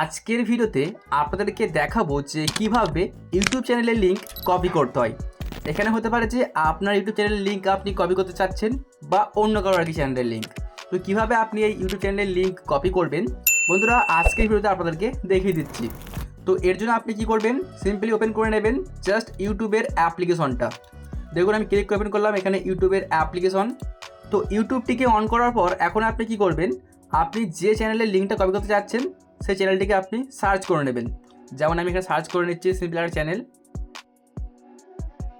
আজকের ভিডিওতে আপনাদেরকে দেখাবো যে কীভাবে ইউটিউব চ্যানেলের লিঙ্ক কপি করতে হয়। এখানে হতে পারে যে আপনার ইউটিউব চ্যানেলের লিঙ্ক আপনি কপি করতে চাচ্ছেন বা অন্য কারও আর কি চ্যানেলের লিঙ্ক তো কীভাবে আপনি এই ইউটিউব চ্যানেলের লিঙ্ক কপি করবেন? বন্ধুরা, আজকের ভিডিওতে আপনাদেরকে দেখিয়ে দিচ্ছি। তো এর জন্য আপনি কি করবেন? সিম্পলি ওপেন করে নেবেন জাস্ট ইউটিউবের অ্যাপ্লিকেশনটা। দেখুন, আমি ক্লিক ওপেন করলাম, এখানে ইউটিউবের অ্যাপ্লিকেশন। তো ইউটিউবটিকে অন করার পর এখন আপনি কি করবেন? আপনি যে চ্যানেলের লিঙ্কটা কপি করতে চাচ্ছেন সেই চ্যানেলটিকে আপনি সার্চ করে নেবেন। যেমন আমি এখানে সার্চ করে নিচ্ছি সিম্পলি একটা চ্যানেল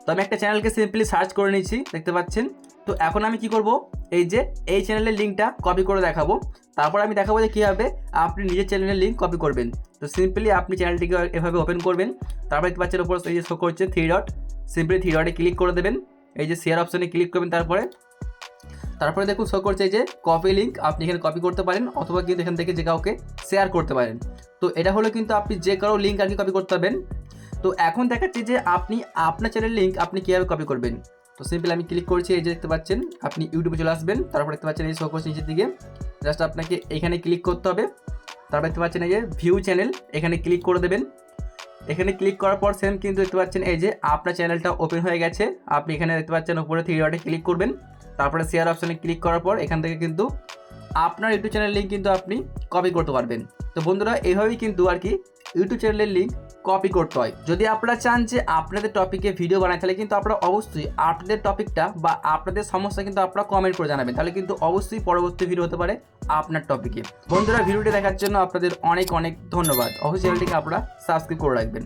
তো আমি একটা চ্যানেলকে সিম্পলি সার্চ করে নিচ্ছি, দেখতে পাচ্ছেন? তো এখন আমি কি করব? এই যে, এই চ্যানেলের লিঙ্কটা কপি করে দেখাবো। তারপর আমি দেখাবো যে কীভাবে আপনি নিজের চ্যানেলের লিঙ্ক কপি করবেন। তো সিম্পলি আপনি চ্যানেলটিকে এভাবে ওপেন করবেন। তারপর দেখতে পাচ্ছেন ওপর এই যে শো করছে থ্রি ডট সিম্পলি থ্রি ডটে ক্লিক করে দেবেন। এই যে শেয়ার অপশানে ক্লিক করবেন তারপরে। তারপরে দেখুন শো করছে যে কপি লিঙ্ক আপনি এখানে কপি করতে পারেন অথবা কিন্তু এখান থেকে যে কাউকে শেয়ার করতে পারেন। তো এটা হলো কিন্তু আপনি যে কারও লিঙ্ক আর কি কপি করতে পারবেন। তো এখন দেখাচ্ছি যে আপনি আপনার চ্যানেল লিঙ্ক আপনি কীভাবে কপি করবেন। তো সিম্পল আমি ক্লিক করছি, এই যে দেখতে পাচ্ছেন, আপনি ইউটিউবে চলে আসবেন, তারপর দেখতে পাচ্ছেন এই শো করছে নিচের দিকে। জাস্ট আপনাকে এখানে ক্লিক করতে হবে। তারপর দেখতে পাচ্ছেন এই যে ভিউ চ্যানেল এখানে ক্লিক করে দেবেন। এখানে ক্লিক করার পর সেম কিন্তু দেখতে পাচ্ছেন, এই যে আপনার চ্যানেলটা ওপেন হয়ে গেছে। আপনি এখানে দেখতে পাচ্ছেন উপরে থ্রি ডটে ক্লিক করবেন। তারপরে শেয়ার অপশানে ক্লিক করার পর এখান থেকে কিন্তু আপনার ইউটিউব চ্যানেল লিঙ্ক কিন্তু আপনি কপি করতে পারবেন। তো বন্ধুরা এইভাবেই কিন্তু আর কি ইউটিউব চ্যানেলের লিঙ্ক কপি করতে হয়। যদি আপনারা চান যে আপনাদের টপিকে ভিডিও বানায়, তাহলে কিন্তু আপনারা অবশ্যই আপনাদের টপিকটা বা আপনাদের সমস্যা কিন্তু আপনারা কমেন্ট করে জানাবেন। তাহলে কিন্তু অবশ্যই পরবর্তী ভিডিও হতে পারে আপনার টপিকে বন্ধুরা, ভিডিওটি দেখার জন্য আপনাদের অনেক অনেক ধন্যবাদ। অবশ্যই চ্যানেলটিকে আপনারা সাবস্ক্রাইব করে রাখবেন।